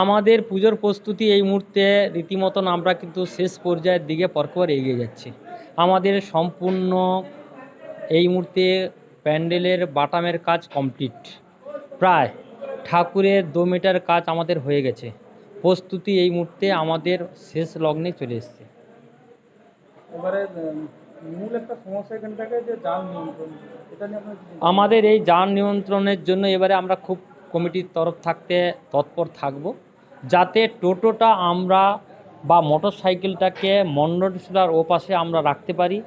আমাদের পুজোর প্রস্তুতি এই মুহূর্তে রীতিমতন আমরা কিন্তু শেষ পর্যায়ের দিকে পরপর এগিয়ে যাচ্ছি। আমাদের সম্পূর্ণ এই মুহূর্তে প্যান্ডেলের বাটামের কাজ কমপ্লিট প্রায় ঠাকুরের দু মিটার কাজ আমাদের হয়ে গেছে। প্রস্তুতি এই মুহূর্তে আমাদের শেষ লগ্নে চলে এসছে? আমাদের এই যান নিয়ন্ত্রণের জন্য এবারে আমরা খুব কমিটির তরফ থাকতে তৎপর থাকব। যাতে টোটোটা আমরা বা মোটর সাইকেলটাকে মন্ডলসুলার ও পাশে আমরা রাখতে পারি।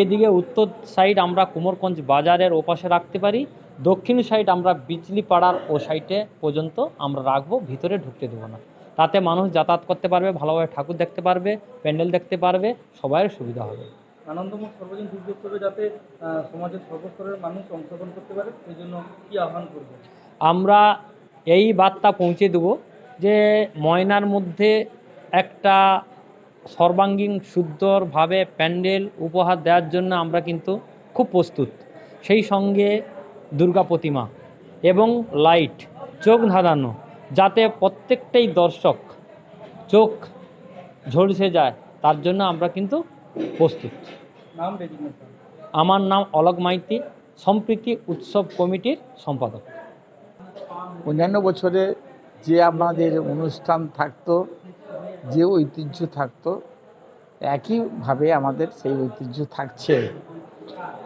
এদিকে উত্তর সাইড আমরা কুমোরগঞ্জ বাজারের ওপাশে রাখতে পারি। দক্ষিণ সাইড আমরা বিচলি পাড়ার ও সাইডে পর্যন্ত আমরা রাখব, ভিতরে ঢুকতে দেবো না। তাতে মানুষ যাতায়াত করতে পারবে, ভালোভাবে ঠাকুর দেখতে পারবে, প্যান্ডেল দেখতে পারবে, সবাইয়ের সুবিধা হবে। আনন্দমুখ সর্বজন যাতে সমাজের সর্বস্তরের মানুষ অংশগ্রহণ করতে পারে। সেই জন্য কি আহ্বান করবে? আমরা এই বার্তা পৌঁছে দেব যে ময়নার মধ্যে একটা সর্বাঙ্গীন সুন্দরভাবে প্যান্ডেল উপহার দেওয়ার জন্য আমরা কিন্তু খুব প্রস্তুত। সেই সঙ্গে দুর্গা প্রতিমা এবং লাইট চোখ ধাঁধানো যাতে প্রত্যেকটাই দর্শক চোখ ঝলসে যায় তার জন্য আমরা কিন্তু প্রস্তুত। আমার নাম অলক মাইতি সম্প্রীতি উৎসব কমিটির সম্পাদক। অন্যান্য বছরে যে আমাদের অনুষ্ঠান থাকতো, যে ঐতিহ্য থাকতো, একইভাবে আমাদের সেই ঐতিহ্য থাকছে।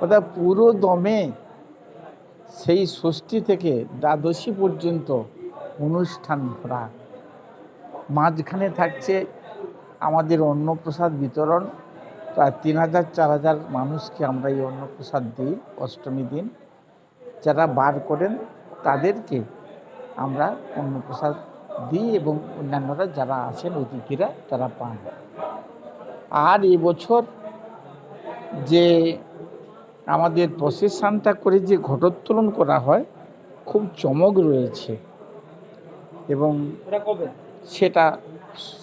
অর্থাৎ পুরো দমে সেই ষষ্ঠী থেকে দ্বাদশী পর্যন্ত অনুষ্ঠান ভরা। মাঝখানে থাকছে আমাদের অন্নপ্রসাদ বিতরণ। প্রায় তিন হাজার, চার হাজার মানুষকে আমরা এই অন্নপ্রসাদ দিই অষ্টমী দিন। যারা বার করেন তাদেরকে আমরা অন্নপ্রসাদ দিই এবং অন্যান্যরা যারা আছেন অতিথিরা তারা পান। আর এবছর যে আমাদের প্রসেশনটা করে যে ঘটোত্তোলন করা হয় খুব চমক রয়েছে। এবং সেটা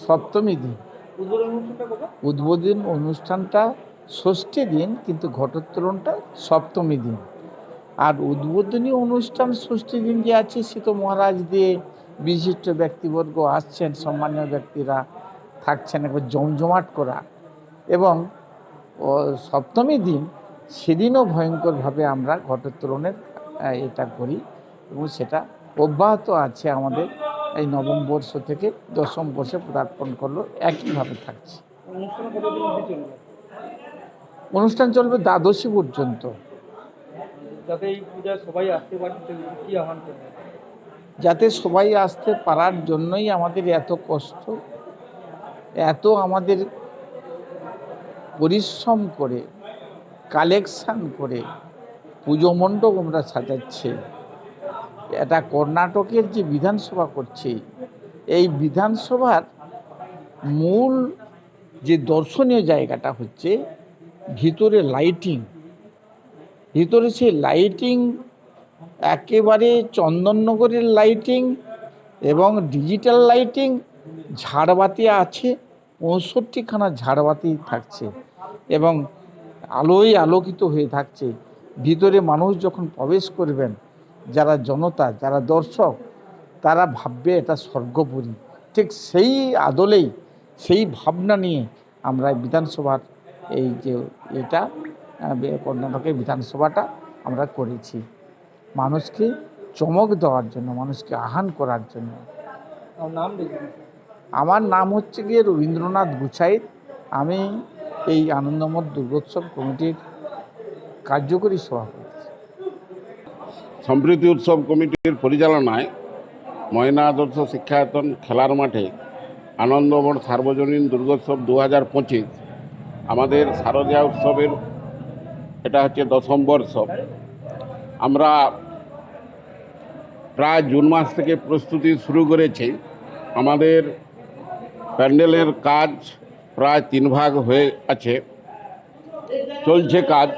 সপ্তমী দিন। উদ্বোধন অনুষ্ঠানটা ষষ্ঠী দিন কিন্তু ঘটোত্তোলনটা সপ্তমী দিন। আর উদ্বোধনী অনুষ্ঠান ষষ্ঠী দিন যে আছে, সে তো মহারাজ দিয়ে বিশিষ্ট ব্যক্তিবর্গ আসছেন, সম্মানীয় ব্যক্তিরা থাকছেন, একবার জমজমাট করা। এবং ও সপ্তমী দিন, সেদিনও ভয়ঙ্করভাবে আমরা ঘটোত্তোলনের এটা করি এবং সেটা অব্যাহত আছে আমাদের। এই নবম বর্ষ থেকে দশম বর্ষে পদার্পণ করল, একইভাবে থাকছে। অনুষ্ঠান চলবে দ্বাদশী পর্যন্ত। যাতে সবাই আসতে সবাই আসতে পারার জন্যই আমাদের এত কষ্ট, এত আমাদের পরিশ্রম করে, কালেকশান করে, পুজো মণ্ডপ আমরা সাজাচ্ছি। এটা কর্ণাটকের যে বিধানসভা করছে, এই বিধানসভার মূল যে দর্শনীয় জায়গাটা হচ্ছে, ভিতরে লাইটিং ভিতরে সেই লাইটিং একেবারে চন্দননগরের লাইটিং এবং ডিজিটাল লাইটিং ঝাড়বাতি আছে, পঁয়ষট্টিখানা ঝাড়বাতি থাকছে এবং আলোয় আলোকিত হয়ে থাকছে। ভিতরে মানুষ যখন প্রবেশ করবেন, যারা জনতা, যারা দর্শক, তারা ভাববে এটা স্বর্গপুরী। ঠিক সেই আদলেই, সেই ভাবনা নিয়ে আমরা বিধানসভার এই যে এটা কর্ণাটকের বিধানসভাটা আমরা করেছি। মানুষকে চমক দেওয়ার জন্য মানুষকে আহ্বান করার জন্য। নাম আমার নাম হচ্ছে গিয়ে রবীন্দ্রনাথ গুছাইত। আমি এই আনন্দমঠ দুর্গোৎসব কমিটির কার্যকরী সভাপতি। সম্প্রীতি উৎসব কমিটির পরিচালনায় ময়না আদর্শ শিক্ষায়তন খেলার মাঠে আনন্দমঠ সার্বজনীন দুর্গোৎসব দু হাজার পঁচিশ আমাদের শারদীয়া উৎসবের এটা হচ্ছে দশম বর্ষ। আমরা প্রায় জুন মাস থেকে প্রস্তুতি শুরু করেছি। আমাদের প্যান্ডেলের কাজ প্রায় তিন ভাগ হয়ে আছে। চলছে কাজ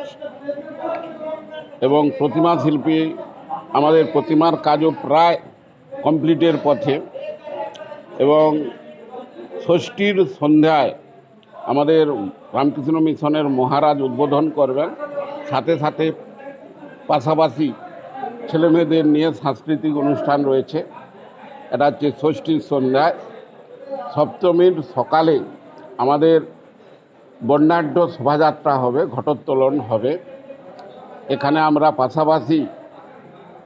এবং প্রতিমা শিল্পী, আমাদের প্রতিমার কাজও প্রায় কমপ্লিটের পথে এবং ষষ্ঠীর সন্ধ্যায় আমাদের রামকৃষ্ণ মিশনের মহারাজ উদ্বোধন করবেন। সাথে সাথে পাশাপাশি ছেলেমেয়েদের নিয়ে সাংস্কৃতিক অনুষ্ঠান রয়েছে। এটা হচ্ছে ষষ্ঠীর সন্ধ্যায় সপ্তমীর সকালে আমাদের বর্ণাঢ্য শোভাযাত্রা হবে, ঘটোত্তোলন হবে। এখানে আমরা পাশাপাশি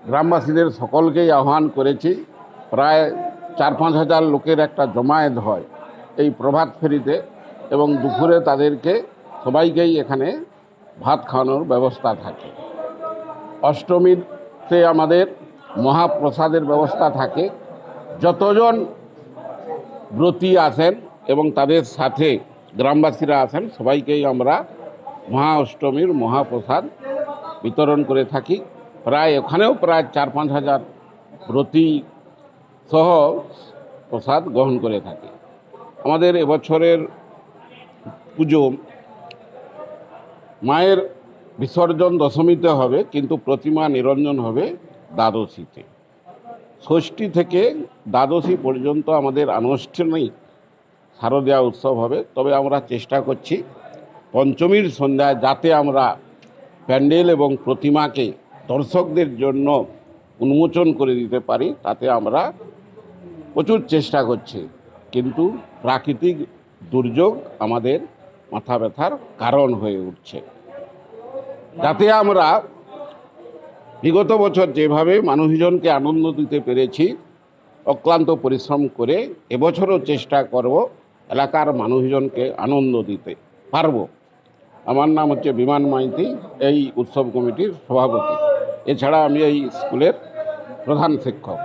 গ্রামবাসীদের সকলকেই আহ্বান করেছি। প্রায় চার পাঁচ হাজার লোকের একটা জমায়েত হয় এই প্রভাত ফেরিতে এবং দুপুরে তাদেরকে সবাইকেই এখানে ভাত খাওয়ানোর ব্যবস্থা থাকে। অষ্টমীতে আমাদের মহাপ্রসাদের ব্যবস্থা থাকে। যতজন ব্রতী আসেন এবং তাদের সাথে গ্রামবাসীরা আসেন সবাইকেই আমরা মহা অষ্টমীর মহাপ্রসাদ বিতরণ করে থাকি। প্রায় ওখানেও প্রায় চার পাঁচ হাজার ব্রতী সহ প্রসাদ গ্রহণ করে থাকি। আমাদের এবছরের পুজো মায়ের বিসর্জন দশমীতে হবে, কিন্তু প্রতিমা নিরঞ্জন হবে দ্বাদশীতে। ষষ্ঠী থেকে দ্বাদশী পর্যন্ত আমাদের আনুষ্ঠানিক শারদীয়া উৎসব হবে। তবে আমরা চেষ্টা করছি পঞ্চমীর সন্ধ্যায় যাতে আমরা প্যান্ডেল এবং প্রতিমাকে দর্শকদের জন্য উন্মোচন করে দিতে পারি, তাতে আমরা প্রচুর চেষ্টা করছি। কিন্তু প্রাকৃতিক দুর্যোগ আমাদের মাথা ব্যথার কারণ হয়ে উঠছে। যাতে আমরা বিগত বছর যেভাবে মানুষজনকে আনন্দ দিতে পেরেছি, অক্লান্ত পরিশ্রম করে এবছরও চেষ্টা করব এলাকার মানুষজনকে আনন্দ দিতে পারব। আমার নাম হচ্ছে বিমান মাইতি, এই উৎসব কমিটির সভাপতি। এছাড়া আমি এই স্কুলের প্রধান শিক্ষক।